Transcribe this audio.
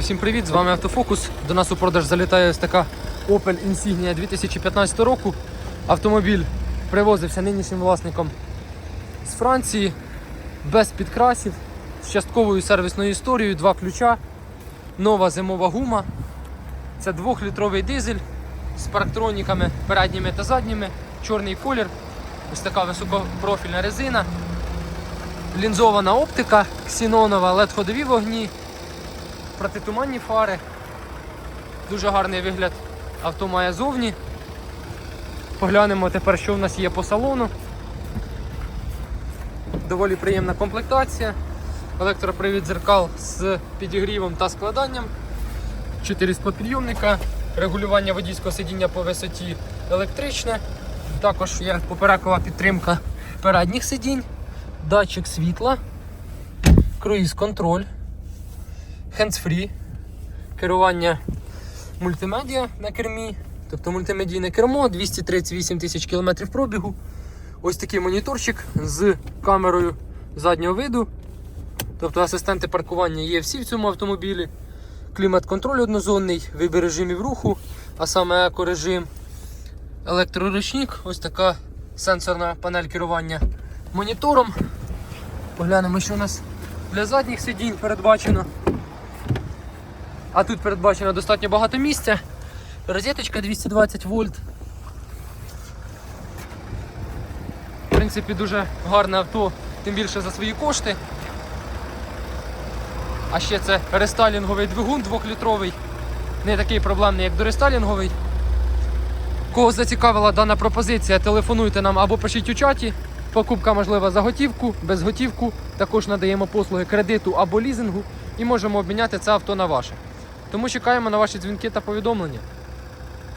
Всім привіт, з вами Автофокус. До нас у продаж залітає ось така Opel Insignia 2015 року. Автомобіль привозився нинішнім власником з Франції, без підкрасів, з частковою сервісною історією, два ключа, нова зимова гума. Це 2-літровий дизель з парктроніками передніми та задніми, чорний колір, ось така високопрофільна резина, лінзована оптика, ксенонова, led ходові вогні протитуманні фари. Дуже гарний вигляд авто має зовні. Поглянемо тепер, що в нас є по салону. Доволі приємна комплектація. Електропривід дзеркал з підігрівом та складанням. 4 сподпідйомника, регулювання водійського сидіння по висоті електричне. Також є поперекова підтримка передніх сидінь, датчик світла, круїз-контроль hands-free, керування мультимедіа на кермі, тобто мультимедійне кермо, 238 тисяч кілометрів пробігу. Ось такий моніторчик з камерою заднього виду. Тобто асистенти паркування є всі в цьому автомобілі. Клімат-контроль однозонний, вибір режимів руху, а саме екорежим. Електроручник, ось така сенсорна панель керування монітором. Поглянемо, що у нас для задніх сидінь передбачено. А тут передбачено достатньо багато місця. Розеточка 220 вольт. В принципі, дуже гарне авто, тим більше за свої кошти. А ще це рестайлінговий двигун 2-літровий. Не такий проблемний, як дорестайлінговий. Кого зацікавила дана пропозиція, телефонуйте нам або пишіть у чаті. Покупка можлива за готівку, без готівку. Також надаємо послуги кредиту або лізингу і можемо обміняти це авто на ваше. Тому чекаємо на ваші дзвінки та повідомлення.